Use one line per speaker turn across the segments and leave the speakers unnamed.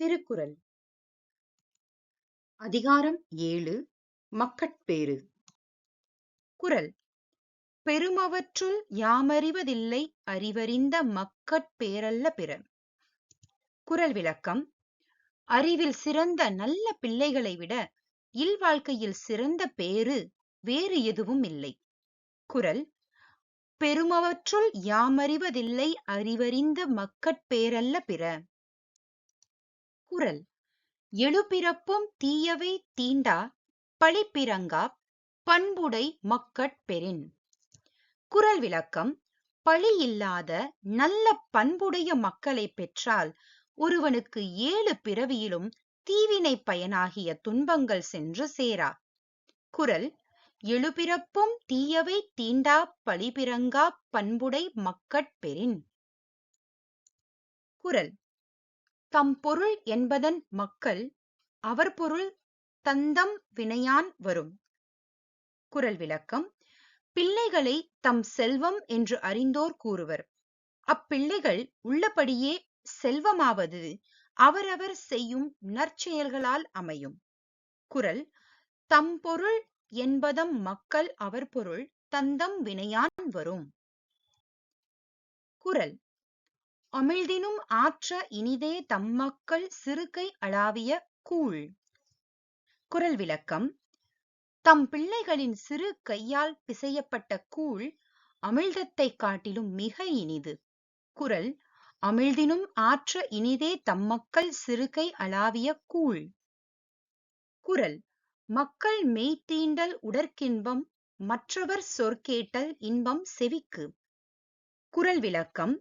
திருக்குறள். அதிகாரம் ஏழு மக்கட்பேறு. குரல் பெருமவற்றுள் யாமறிவதில்லை அறிவறிந்த மக்கட்பேரல்ல பிற குரல் விளக்கம். அறிவில் சிறந்த நல்ல பிள்ளைகளை விட இல்வாழ்க்கையில் சிறந்த பேறு வேறு எதுவும் இல்லை. குறள். பெருமவற்றுள் யாமறிவதில்லை அறிவறிந்த மக்கட்பேறல்ல பிற. குரல். எழுபிறப்பும் தீயவை தீண்டா பழிப்பிறங்கா பண்புடை மக்கட்பெறின் குரல் விளக்கம். பழி இல்லாத நல்ல பண்புடைய மக்களை பெற்றால் ஒருவனுக்கு ஏழு பிறவியிலும் தீவினை பயனாகிய துன்பங்கள் சென்று சேரா. குரல். எழுபிறப்பும் தீயவை தீண்டா பழிபிறங்கா பண்புடை மக்கட்பெறின் குரல். தம் பொருள் என்பதன் மக்கள் அவர் பொருள் தந்தம் வினையான் வரும். குரல் விளக்கம். பிள்ளைகளை தம் செல்வம் என்று அறிந்தோர் கூறுவர். அப்பிள்ளைகள் உள்ளபடியே செல்வமாவது அவரவர் செய்யும் நற்செயல்களால் அமையும். குரல். தம் பொருள் என்பதம் மக்கள் அவர் பொருள் தந்தம் வினையான் வரும். குரல். அமிழ்தினும் ஆற்ற இனிதே தம்மக்கள் சிறுகை அளாவிய கூழ். குரல் விளக்கம். தம் பிள்ளைகளின் சிறு கையால் பிசையப்பட்ட கூழ் அமிழ்தத்தைக் காட்டிலும் மிக இனிது. குரல். அமிழ்தினும் ஆற்ற இனிதே தம்மக்கள் சிறுகை அளாவிய கூழ். குரல். மக்கள் மெய்த்தீண்டல் உடற்கின்பம் மற்றவர் சொற்கேட்டல் இன்பம் செவிக்கு. குரல் விளக்கம்.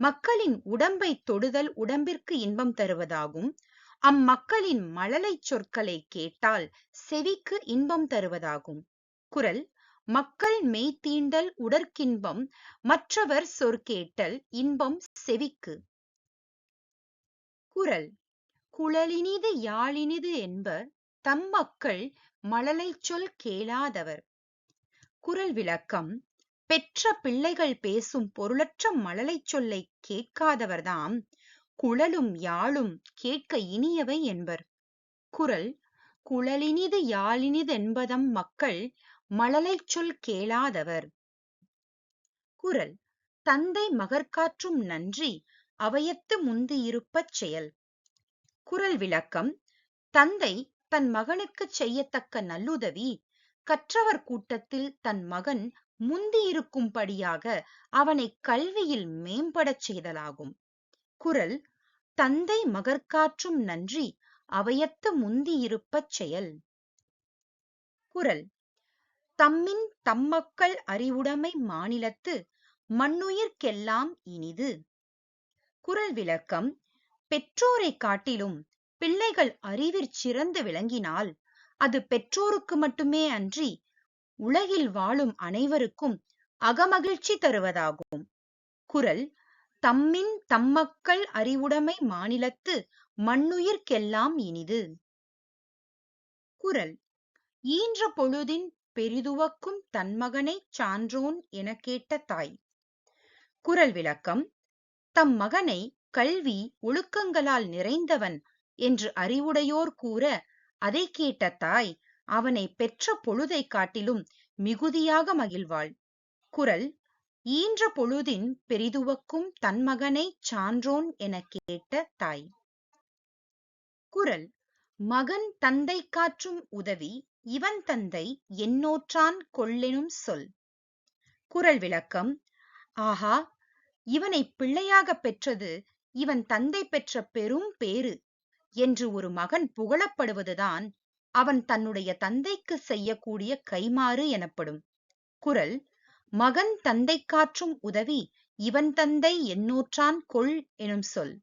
மக்களின் உடம்பை தொடுதல் உடம்பிற்கு இன்பம் தருவதாகும். அம்மக்களின் மழலைச் சொற்களை கேட்டால் செவிக்கு இன்பம் தருவதாகும். குரல் மக்கள் மெய்தீண்டல் உடற்கின்பம் மற்றவர் சொற்கேட்டல் இன்பம் செவிக்கு. குரல் குழலினிது யாழினிது என்பர் தம் மக்கள் மழலை சொல் கேளாதவர். குரல் விளக்கம் பெற்ற பிள்ளைகள் பேசும் பொருளற்ற மழலைச் சொல்லை கேட்காதவர்தாம். குழலும் யாழும் கேட்க இனியவை என்பர். குறள் குழலினிது யாழினிதென்பதம் மக்கள் மழலைச் சொல் கேளாதவர். குறள் தந்தை மகற்காற்றும் நன்றி அவையத்து முந்தியிருப்பச் செயல். குறள் விளக்கம் தந்தை தன் மகனுக்குச் செய்யத்தக்க நல்லுதவி கற்றவர் கூட்டத்தில் தன் மகன் முந்தியிருக்கும்படியாக அவனை கல்வியில் மேம்படச் செய்தலாகும். குறள் தந்தை மகற்காற்றும் நன்றி அவையத்து முந்தியிருப்பச் செயல் குறள் தம்மின் தம்மக்கள் அறிவுடைமை மாநிலத்து மண்ணுயிர்க்கெல்லாம் இனிது குறள் விளக்கம் பெற்றோரை காட்டிலும் பிள்ளைகள் அறிவிற் சிறந்து விளங்கினால் அது பெற்றோருக்கு மட்டுமே அன்றி உலகில் வாழும் அனைவருக்கும் அகமகிழ்ச்சி தருவதாகும். குறள் தம்மின் தம்மக்கள் அறிவுடைமை மாநிலத்து மண்ணுயிர்க்கெல்லாம் இனிது. குறள் ஈன்ற பொழுதின் பெரிதுவக்கும் தன்மகனைச் சான்றோன் எனக் கேட்ட தாய். குறள் விளக்கம் தம் மகனை கல்வி ஒழுக்கங்களால் நிறைந்தவன் என்று அறிவுடையோர் கூற அதை கேட்ட தாய் அவனை பெற்ற பொழுதைக் காட்டிலும் மிகுதியாக மகிழ்வாள். குரல் ஈன்ற பொழுதின் பெரிதுவக்கும் தன் மகனை சான்றோன் எனக் கேட்ட தாய். குரல் மகன் தந்தை காற்றும் உதவி இவன் தந்தை என்னோற்றான் கொள்ளெனும் சொல். குரல் விளக்கம் ஆஹா இவனை பிள்ளையாக பெற்றது இவன் தந்தை பெற்ற பெரும் பேறு என்று ஒரு மகன் புகழப்படுவதுதான் அவன் தன்னுடைய தந்தைக்கு செய்யக்கூடிய கைமாறு எனப்படும். குரல் மகன் தந்தை காற்றும் உதவி இவன் தந்தை எண்ணூற்றான் கொள் எனும் சொல்.